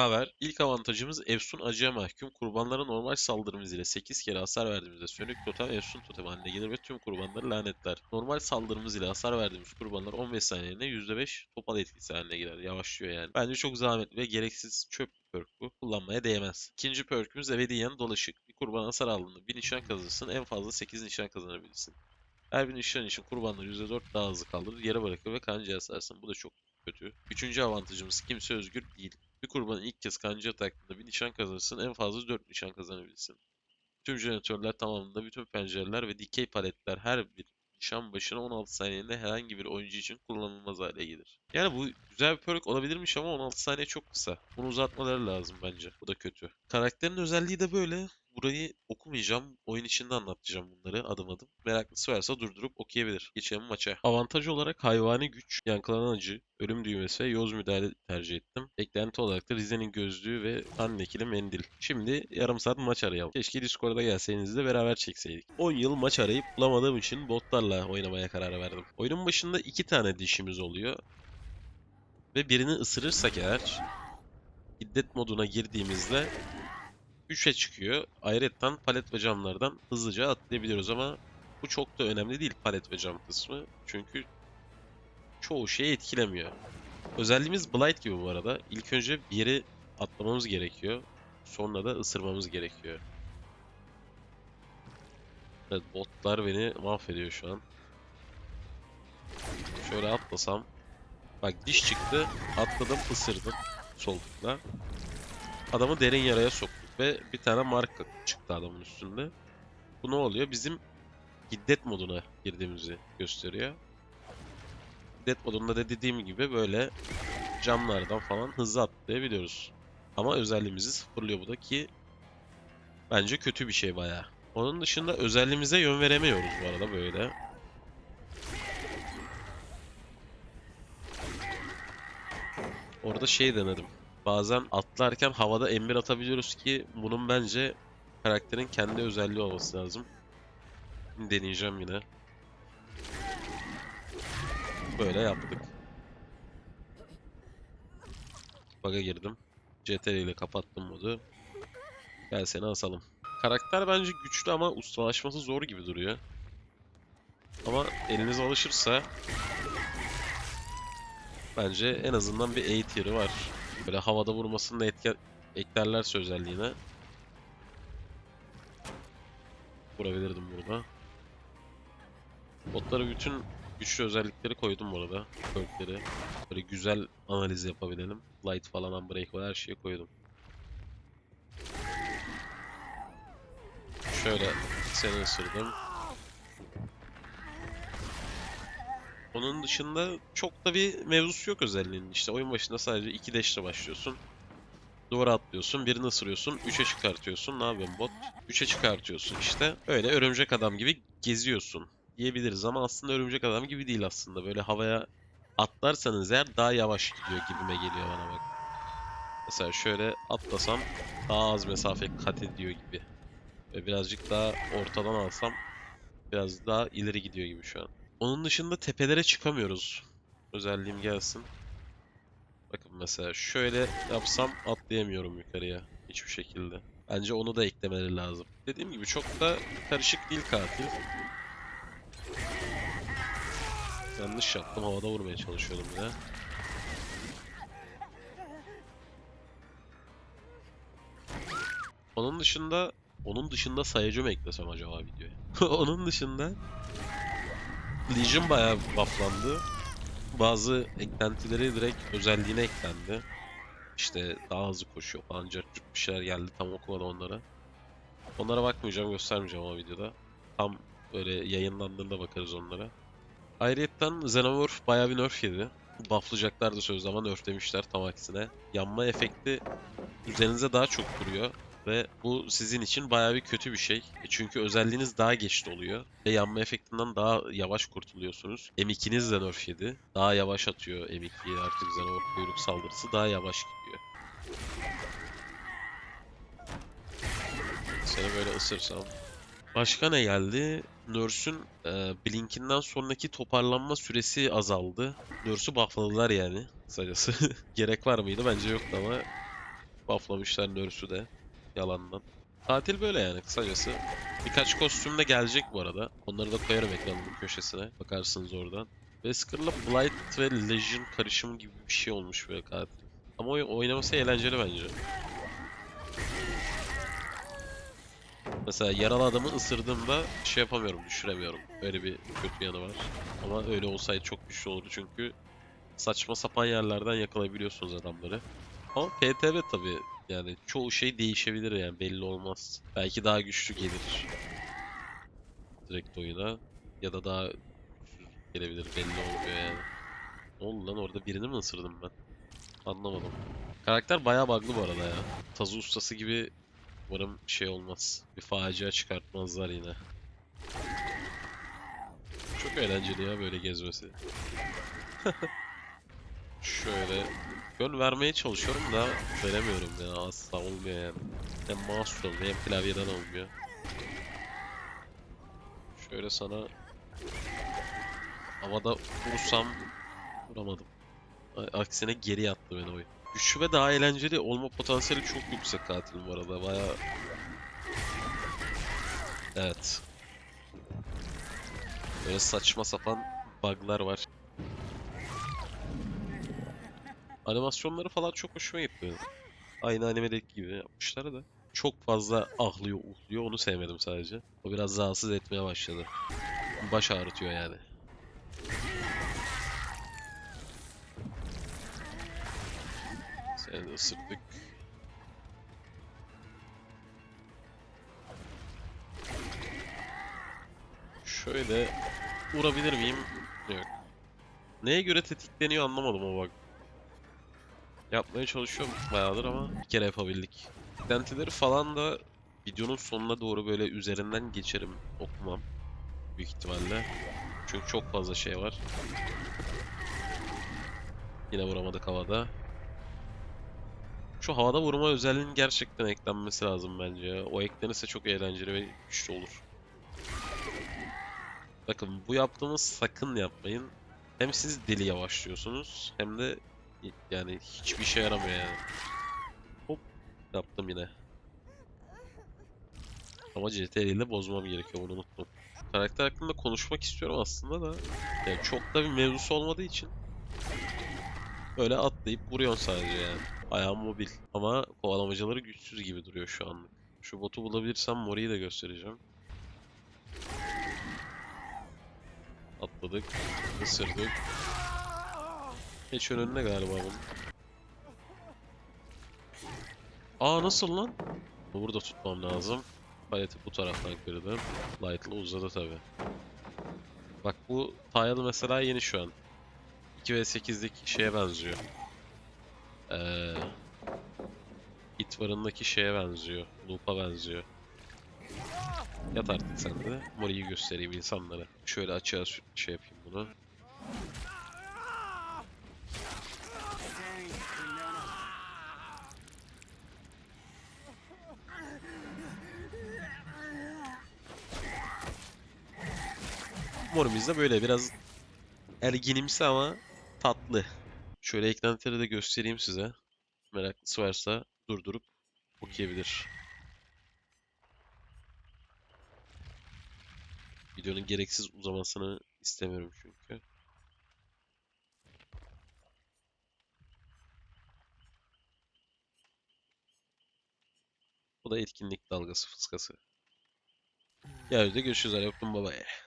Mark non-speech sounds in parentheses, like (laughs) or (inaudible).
haber? İlk avantajımız Efsun acıya mahkum. Kurbanlara normal saldırımız ile 8 kere hasar verdiğimizde sönük totem Efsun totem haline gelir ve tüm kurbanları lanetler. Normal saldırımız ile hasar verdiğimiz kurbanlar 15 saniyede %5 topal etkisi haline gelir. Yavaşlıyor yani. Bence çok zahmetli ve gereksiz çöp perk bu. Kullanmaya değmez. İkinci perkümüz ebediyen dolaşık. Bir kurban hasar aldığında bir nişan kazanırsın. En fazla 8 nişan kazanabilirsin. Her bir nişan için kurbanları %4 daha hızlı kaldırır, yere bırakır ve kanca asarsın. Bu da çok kötü. Üçüncü avantajımız kimse özgür değil. Bir kurbanın ilk kez kanca taktığında bir nişan kazanırsın, en fazla 4 nişan kazanabilirsin. Tüm jeneratörler tamamında bütün pencereler ve dikey paletler her bir nişan başına 16 saniyede herhangi bir oyuncu için kullanılmaz hale gelir. Yani bu güzel bir perk olabilirmiş ama 16 saniye çok kısa. Bunu uzatmaları lazım bence. Bu da kötü. Karakterin özelliği de böyle. Burayı okumayacağım. Oyun içinde anlatacağım bunları adım adım. Meraklısı varsa durdurup okuyabilir. Geçelim maça. Avantaj olarak hayvani güç, yankılanan acı, ölüm düğmesi ve yoz müdahale tercih ettim. Eklenti olarak da Rize'nin gözlüğü ve kan lekili mendil. Şimdi yarım saat maç arayalım. Keşke Discord'a gelseydiniz de beraber çekseydik. 10 yıl maç arayıp bulamadığım için botlarla oynamaya karar verdim. Oyunun başında iki tane dişimiz oluyor. Ve birini ısırırsak eğer şiddet moduna girdiğimizde 3'e çıkıyor. Ayrıca palet ve camlardan hızlıca atlayabiliyoruz ama bu çok da önemli değil palet ve cam kısmı. Çünkü çoğu şeyi etkilemiyor. Özelliğimiz Blight gibi bu arada. İlk önce bir yeri atlamamız gerekiyor. Sonra da ısırmamız gerekiyor. Evet botlar beni mahvediyor şu an. Şöyle atlasam. Bak diş çıktı. Atladım ısırdım. Sol tıkla. Adamı derin yaraya soktuk ve bir tane marka çıktı adamın üstünde. Bu ne oluyor? Bizim hiddet moduna girdiğimizi gösteriyor. Hiddet modunda da dediğim gibi böyle camlardan falan hızlı atlayabiliyoruz. Ama özelliğimizi sıfırlıyor bu da ki bence kötü bir şey bayağı. Onun dışında özelliğimize yön veremiyoruz bu arada böyle. Orada şey denedim. Bazen atlarken havada emir atabiliyoruz ki bunun bence karakterin kendi özelliği olması lazım. Deneyeceğim yine. Böyle yaptık. Bug'a girdim. CTRL ile kapattım modu. Gel seni asalım. Karakter bence güçlü ama ustalaşması zor gibi duruyor. Ama eliniz alışırsa bence en azından bir A tier'ı var. Böyle havada vurmasını da etken, eklerlerse özelliğine. Vurabilirdim burada. Botlara bütün güçlü özellikleri koydum bu arada. Perkleri. Böyle güzel analiz yapabilelim. Light falan, Unbreak var her şeyi koydum. Şöyle seni ısırdım. Onun dışında çok da bir mevzusu yok özelliğinin. İşte oyun başında sadece 2 dash'le başlıyorsun. Duvara atlıyorsun, birini ısırıyorsun, 3'e çıkartıyorsun. Ne yapıyorsun bot? 3'e çıkartıyorsun işte. Öyle örümcek adam gibi geziyorsun diyebiliriz ama aslında örümcek adam gibi değil aslında. Böyle havaya atlarsanız eğer daha yavaş gidiyor gibime geliyor bana bak. Mesela şöyle atlasam daha az mesafe kat ediyor gibi. Ve birazcık daha ortadan alsam biraz daha ileri gidiyor gibi şu an. Onun dışında tepelere çıkamıyoruz. Özelliğim gelsin. Bakın mesela şöyle yapsam atlayamıyorum yukarıya hiçbir şekilde. Bence onu da eklemeleri lazım. Dediğim gibi çok da karışık değil katil. Yanlış yaptım havada vurmaya çalışıyordum ya. Onun dışında onun dışında sayıcı mı eklesem acaba videoya? (laughs) onun dışında Legion bayağı bufflandı. Bazı eklentileri direkt özelliğine eklendi. İşte daha hızlı koşuyor falan bir şeyler geldi tam okumadım onlara. Onlara bakmayacağım göstermeyeceğim o videoda. Tam böyle yayınlandığında bakarız onlara. Ayrıyetten Xenomorph bayağı bir nerf yedi. Bufflayacaklardı sözde ama nerflemişler tam aksine. Yanma efekti üzerinize daha çok duruyor. Ve bu sizin için bayağı bir kötü bir şey. E Çünkü özelliğiniz daha geç doluyor. Ve yanma efektinden daha yavaş kurtuluyorsunuz. M2'niz de nerf yedi. Daha yavaş atıyor M2'yi artık Xenomorph kuyruk saldırısı daha yavaş gidiyor. Seni böyle ısırsam. Başka ne geldi? Nurse'ün e, Blink'inden sonraki toparlanma süresi azaldı. Nurse'u buffladılar yani kısacası. (laughs) Gerek var mıydı? Bence yoktu ama Bufflamışlar Nurse'ü de. Yalandan. Tatil böyle yani kısacası. Birkaç kostüm de gelecek bu arada. Onları da koyarım ekranın köşesine. Bakarsınız oradan. Wesker'la Blight ve Legion karışımı gibi bir şey olmuş böyle katil. Ama oy- oynaması eğlenceli bence. Mesela yaralı adamı ısırdığımda şey yapamıyorum, düşüremiyorum. Öyle bir kötü yanı var. Ama öyle olsaydı çok güçlü olurdu çünkü saçma sapan yerlerden yakalayabiliyorsunuz adamları. Ama PTB tabii yani çoğu şey değişebilir yani belli olmaz. Belki daha güçlü gelir. Direkt oyuna ya da daha gelebilir belli olmuyor yani. Ne oldu lan orada birini mi ısırdım ben? Anlamadım. Karakter bayağı bug'lı bu arada ya. Tazı ustası gibi umarım şey olmaz. Bir facia çıkartmazlar yine. Çok eğlenceli ya böyle gezmesi. (laughs) Şöyle yön vermeye çalışıyorum da veremiyorum ya asla olmuyor yani. Hem mouse olmuyor hem klavyeden olmuyor. Şöyle sana havada vursam vuramadım. Aksine geri attı beni oyun. Güçlü ve daha eğlenceli olma potansiyeli çok yüksek katilin bu arada. Baya Evet. Böyle saçma sapan bug'lar var. Animasyonları falan çok hoşuma gitti. Aynı animedeki gibi yapmışlar da. Çok fazla ahlıyor, uhluyor onu sevmedim sadece. O biraz rahatsız etmeye başladı. Baş ağrıtıyor yani. Seni de ısırdık. Şöyle vurabilir miyim? Yok. Neye göre tetikleniyor anlamadım o bak. Yapmaya çalışıyorum bayağıdır ama bir kere yapabildik. Eklentileri falan da videonun sonuna doğru böyle üzerinden geçerim okumam. Büyük ihtimalle. Çünkü çok fazla şey var. Yine vuramadık havada. Şu havada vurma özelliğinin gerçekten eklenmesi lazım bence. O eklenirse çok eğlenceli ve güçlü olur. Bakın bu yaptığımız sakın yapmayın. Hem siz deli yavaşlıyorsunuz hem de yani hiçbir işe yaramıyor yani. Hop yaptım yine. Ama CTRL ile bozmam gerekiyor bunu unuttum. Karakter hakkında konuşmak istiyorum aslında da yani çok da bir mevzusu olmadığı için Böyle atlayıp vuruyorsun sadece yani. Ayağım mobil. Ama kovalamacıları güçsüz gibi duruyor şu anlık. Şu botu bulabilirsem Mori'yi de göstereceğim. Atladık. Isırdık. Geç önüne galiba bunun. Aa nasıl lan? Burada tutmam lazım. Paleti bu taraftan kırdım. Light'la uzadı tabi. Bak bu tile mesela yeni şu an. 2 ve 8'lik şeye benziyor. Ee, It varındaki şeye benziyor. Loop'a benziyor. Yat artık sen de. Mori'yi göstereyim insanlara. Şöyle açığa şey yapayım bunu. Morimiz de böyle biraz erginimsi ama tatlı. Şöyle eklentileri de göstereyim size. Meraklısı varsa durdurup okuyabilir. Videonun gereksiz uzamasını istemiyorum çünkü. Bu da etkinlik dalgası fıskası. Yarın görüşürüz. Hadi öptüm babaya.